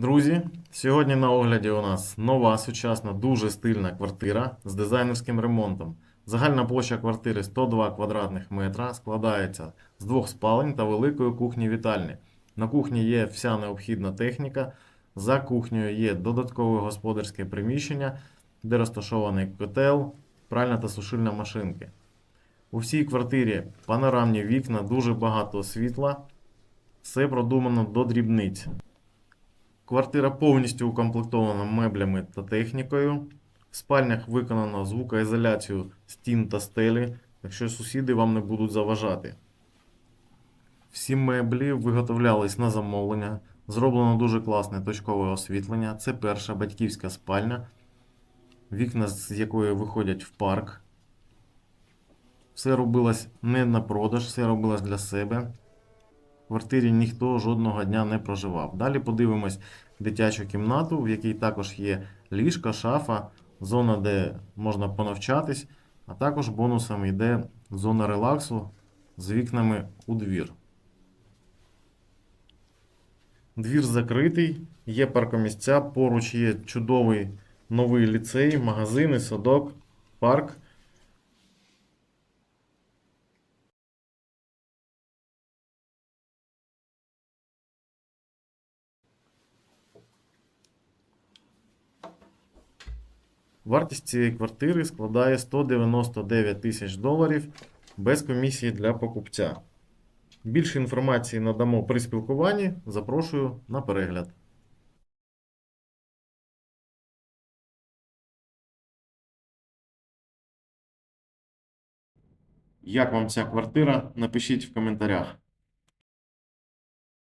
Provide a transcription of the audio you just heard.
Друзі, сьогодні на огляді у нас нова сучасна, дуже стильна квартира з дизайнерським ремонтом. Загальна площа квартири 102 квадратних метра, складається з двох спалень та великої кухні-вітальні. На кухні є вся необхідна техніка. За кухнею є додаткове господарське приміщення, де розташований котел, пральна та сушильна машинки. У всій квартирі панорамні вікна, дуже багато світла. Все продумано до дрібниць. Квартира повністю укомплектована меблями та технікою. В спальнях виконано звукоізоляцію стін та стелі, якщо сусіди вам не будуть заважати. Всі меблі виготовлялись на замовлення. Зроблено дуже класне точкове освітлення. Це перша батьківська спальня, вікна з якої виходять в парк. Все робилось не на продаж, все робилось для себе. Квартирі ніхто жодного дня не проживав. Далі подивимось дитячу кімнату, в якій також є ліжка, шафа, зона, де можна понавчатись, а також бонусом йде зона релаксу з вікнами у двір. Двір закритий, є паркомісця, поруч є чудовий новий ліцей, магазини, садок, парк. Вартість цієї квартири складає 199 тисяч доларів без комісії для покупця. Більше інформації надамо при спілкуванні. Запрошую на перегляд. Як вам ця квартира? Напишіть в коментарях.